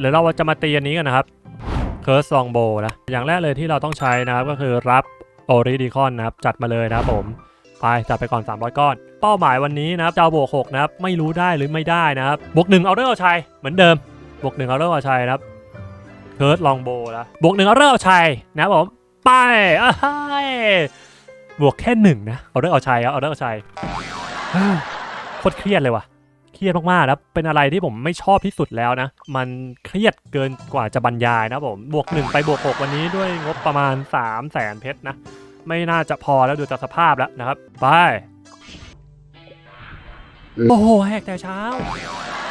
เดี๋ยวเราจะมาตีอันนี้กันนะครับเคิร์สซองโบนะ อย่างแรกเลยที่เราต้องใช้นะครับก็คือรับโอริดิคอนนะครับ จัดมาเลยนะครับผม ไปจัดไปก่อน 300 ก้อน เป้าหมายวันนี้นะครับจะบวก6นะครับ ไม่รู้ได้หรือไม่ได้นะครับ บวกหนึ่งเอาเรื่องเอาชัยเหมือนเดิม บวกหนึ่งเอาเรื่องเอาชัยนะครับเคิร์สลองโบนะบวกหนึ่งเอาเรื่องเอาชัยนะครับผม ไปอ้บวกแค่หนึ่งนะ เอาเรื่องเอาชัยเอาเรื่องเอาชัยโคตรเครียดเลยว่ะ เครียดมากๆนะเป็นอะไรที่ผมไม่ชอบที่สุดแล้วนะ มันเครียดเกินกว่าจะบรรยายนะผมบวกหนึ่งไปบวกหกวันนี้ด้วยงบประมาณ 3 0 0แสนเพชรนะ ไม่น่าจะพอแล้วดูจากสภาพแล้วนะครับ ไป โอ้โหแหกแต่เช้า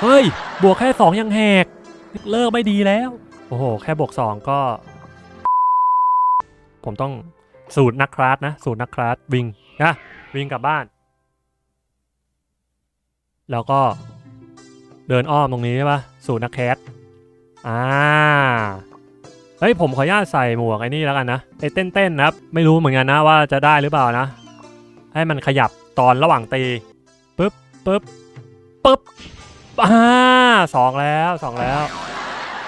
เฮ้ย บวกแค่ 2 ยังแหก เลิกไม่ดีแล้ว โอ้โห แค่บวก 2 ก็ ผมต้องสูตรนักคราสนะ สูตรนักคราสวิ่งนะวิ่งกลับบ้าน แล้วก็เดินอ้อมตรงนี้ใช่ปะสูตรนักแคสอ่าเฮ้ยผมขออนุญาตใส่หมวกไอ้นี่แล้วกันนะไอ้เต้นๆนะครับ ไม่รู้เหมือนกันนะว่าจะได้หรือเปล่านะ ให้มันขยับตอนระหว่างตีปึ๊บปึ๊บปึ๊บอ่าสองแล้วสองแล้ว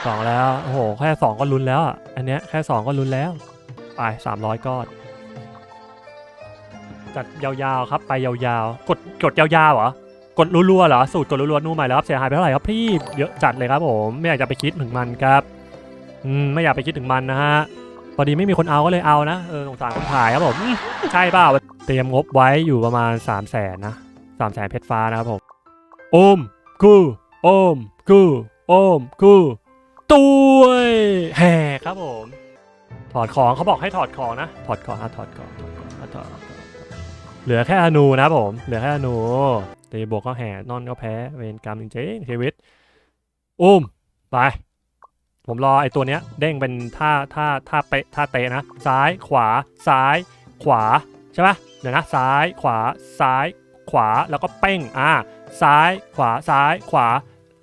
สองแล้วโอ้โหแค่สองก็ลุ้นแล้วอะอันเนี้ยแค่สองก็ลุ้นแล้วไปสามร้อยก้อนจัดยาวๆครับไปยาวๆ กดกดยาวๆเหรอ กดรัวๆเหรอสูตรกดรัวๆนู่นใหม่แล้วครับเสียหายไปเท่าไหร่ครับพี่เยอะจัดเลยครับผมไม่อยากจะไปคิดถึงมันครับอืมไม่อยากไปคิดถึงมันนะฮะพอดีไม่มีคนเอาก็เลยเอานะเออสงสารคนถ่ายครับผมใช่เปล่าเตรียมงบไว้อยู่ประมาณ3 0 0แสนนะสามแสนเพชรฟ้านะครับผมโอมกูโอมกูโอมกูตุ้ยแห่ครับผม ถอดของเขาบอกให้ถอดของนะถอดของอะถอดของถอดของถอดเหลือแค่อนูนะครับผม เหลือแค่อนู เตีบวกก็แห่นอนก็แพ้เวรกรรมจริงๆชีวิตอุ้มไป ผมรอไอ้ตัวเนี้ย เด้งเป็นท่าท่าท่าเปะท่าเตะนะ ซ้ายขวาซ้ายขวาใช่ปะเดี๋ยวนะซ้ายขวาซ้ายขวาแล้วก็เป้งอ่าซ้ายขวาซ้ายขวา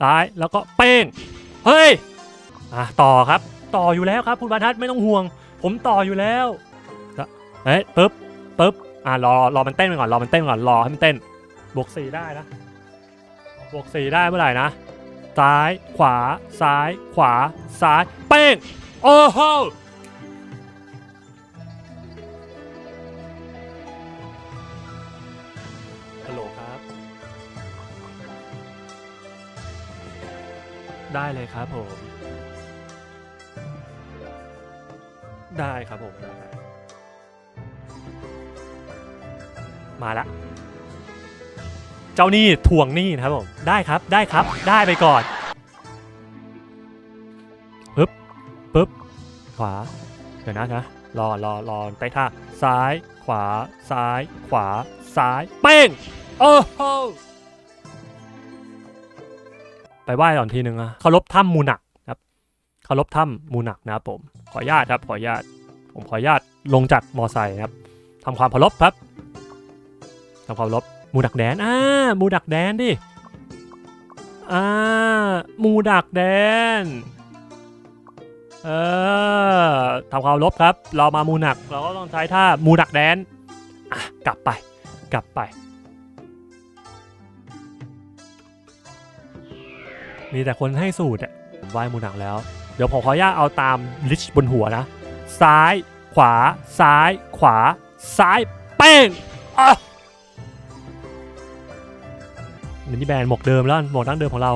ซ้ายแล้วก็เป้งเฮ้ยอะต่อครับ ต่ออยู่แล้วครับคุณบรรทัดไม่ต้องห่วง ผมต่ออยู่แล้วเฮ้ยปึ๊บปึ๊บอะรอรอมันเต้นไปก่อนรอมันเต้นก่อนรอให้มันเต้น บวกสี่ได้นะบวกสี่ได้เมื่อไหร่นะ ซ้ายขวาซ้ายขวาซ้ายเป้งโอ้โหฮัลโหลครับ ได้เลยครับผม ได้ครับผมได้ครับมาละ เจ้านี้ทวงนี้นะครับผมได้ครับได้ครับได้ไปก่อนปึ๊บปึ๊บขวาเดี๋ยวนะนะรอรอรอใต้ท่าซ้ายขวาซ้ายขวาซ้ายเป้งโอ้โหไปไหว้ก่อนทีนึงอะเคารพถ้ำมูหนักครับเคารพถ้ำมูหนักนะครับผมขออนุญาตครับขออนุญาตผมขออนุญาตลงจากมอไซค์ครับทำความเคารพครับทำความเคารพ หมูดักแดนอ่าหมูดักแดนดิอ่าหมูดักแดนเออทำความลบครับ เรามามูหนัก เราก็ต้องใช้ท่ามูดักแดนอะกลับไป กลับไป มีแต่คนให้สูตรอะไหวมูหนักแล้ว เดี๋ยวผมขออนุญาตเอาตามลิชบนหัวนะ ซ้าย ขวา ซ้าย ขวา ซ้าย เป้งอะ มินิแบนหมวกเดิมแล้วหมวกดั้งเดิมของเรา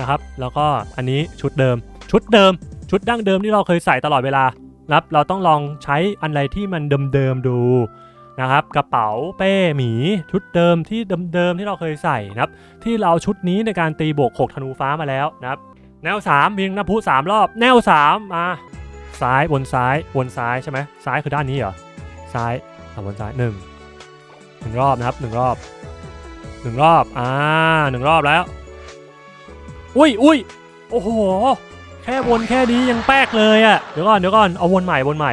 นะครับ แล้วก็อันนี้ชุดเดิม ชุดเดิม ชุดดั้งเดิมที่เราเคยใส่ตลอดเวลานะครับเราต้องลองใช้อะไรที่มันเดิมๆดูนะครับ กระเป๋าเป้หมีชุดเดิมที่เดิมๆที่เราเคยใส่นะครับ ที่เราชุดนี้ในการตีบวกหกธนูฟ้ามาแล้วนะครับ แนว3ยิงน้ำพุสามรอบ แนว3มาซ้ายบนซ้ายบนซ้ายใช่ไหมซ้ายคือด้านนี้เหรอซ้ายอะบนซ้ายหนึ่งหนึ่งรอบนะครับหนึ่งรอบ หนึ่งรอบ อ่าหนึ่งรอบแล้ว อุ้ยอุ้ยโอ้โห แค่วนแค่นี้ยังแป๊กเลยอะ่ะ เดี๋ยวก่อนเดี๋ยวก่อน เอาวนใหม่วนใหม่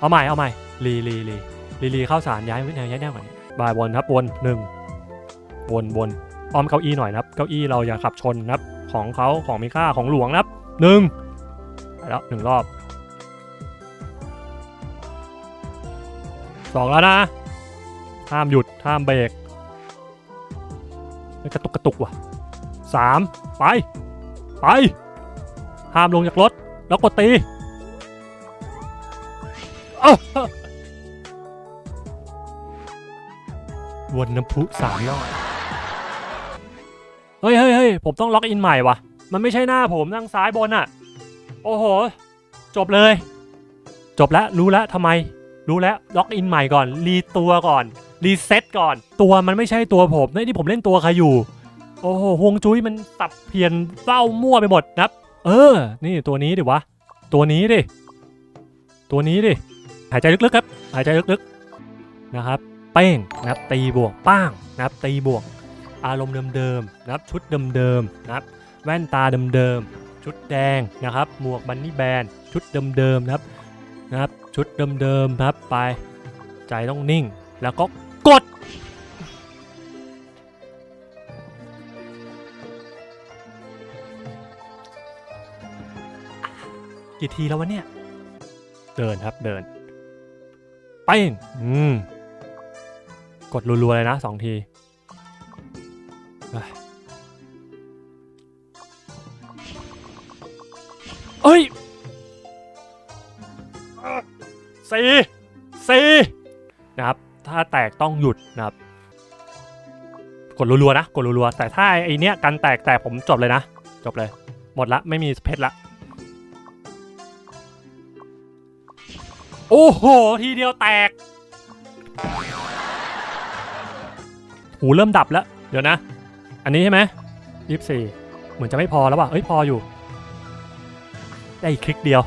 เอาใหม่เอาใหม่ รีรีรีรีรีเข้าสารย้ายแนวย้ายแนวก่อนบายวนครับวนหนึ่งวนวนอ้อมเก้าอี้หน่อยนะครับ เก้าอี้เราอย่าขับชนนะครับ ของเขาของมีค่าของหลวงนะครับหนึ่งแล้วหนึ่งรอบสองแล้วนะห้ามหยุดห้ามเบรก กระตุกกระตุกว่ะสามไป ไปห้ามลงจากรถ แล้วกดตีเอ้าวนน้ำพุสามรอบเฮ้ยเฮ้ยเฮ้ยผมต้องล็อกอินใหม่ว่ะมันไม่ใช่หน้าผมทางซ้ายบนอะโอ้โห จบเลย จบแล้วรู้แล้วทำไม รู้แล้วล็อกอินใหม่ก่อนรีตัวก่อนรีเซ็ตก่อน ตัวมันไม่ใช่ตัวผมนี่ที่ผมเล่นตัวใครอยู่ โอ้โหฮวงจุ้ยมันสับเพียนเต้ามั่วไปหมดนะครับ เออ นี่ตัวนี้ดิวะ ตัวนี้ดิ ตัวนี้ดิ หายใจลึกๆครับ หายใจลึกๆนะครับ เป้งนะครับตีบวกป้างนะครับตีบวก อารมณ์เดิมๆนะครับชุดเดิมๆนะครับ แว่นตาเดิมๆชุดแดงนะครับ หมวกบันนี่แบนชุดเดิมๆนะครับนะครับ ชุดเดิมๆครับไป ใจต้องนิ่งแล้วก็กด กี่ทีแล้ววะเนี่ย เดินครับเดินไปอืม กดรัวๆเลยนะสองที สี่สี่นะครับ ถ้าแตกต้องหยุดนะครับ กดรัวๆนะ กดรัวๆ แต่ถ้าไอเนี้ยกันแตกแตกผมจบเลยนะ จบเลย หมดละ ไม่มีเพชรละ โอ้โห ทีเดียวแตก หูเริ่มดับแล้ว เดี๋ยวนะ อันนี้ใช่ไหมยี่สี่เหมือนจะไม่พอแล้วว่ะเอ้ย พออยู่ ได้อีกคลิกเดียว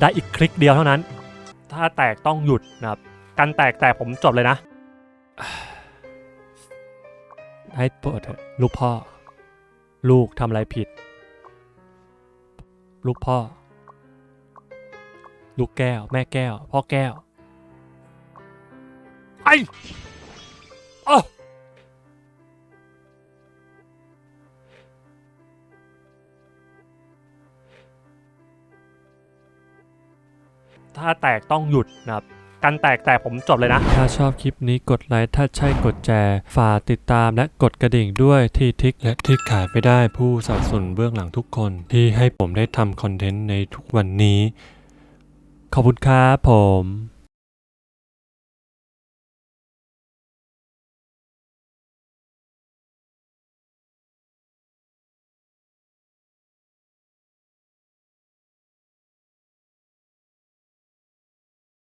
ได้อีกคลิกเดียวเท่านั้น ถ้าแตกต้องหยุดนะครับ การแตกแตกผมจบเลยนะให้โปรดเถอะลูกพ่อ ลูกทำอะไรผิด ลูกพ่อ ลูกแก้ว แม่แก้ว พ่อแก้ว ไอ้โอ้ ถ้าแตกต้องหยุดนะครับการแตกแตกผมจบเลยนะ ถ้าชอบคลิปนี้กดไลค์ถ้าใช่กดแชร์ฝากติดตามและกดกระดิ่งด้วยที่ทิกและที่ขายไม่ได้ผู้สนับสนุนเบื้องหลังทุกคน ที่ให้ผมได้ทำคอนเทนต์ในทุกวันนี้ ขอบคุณครับผม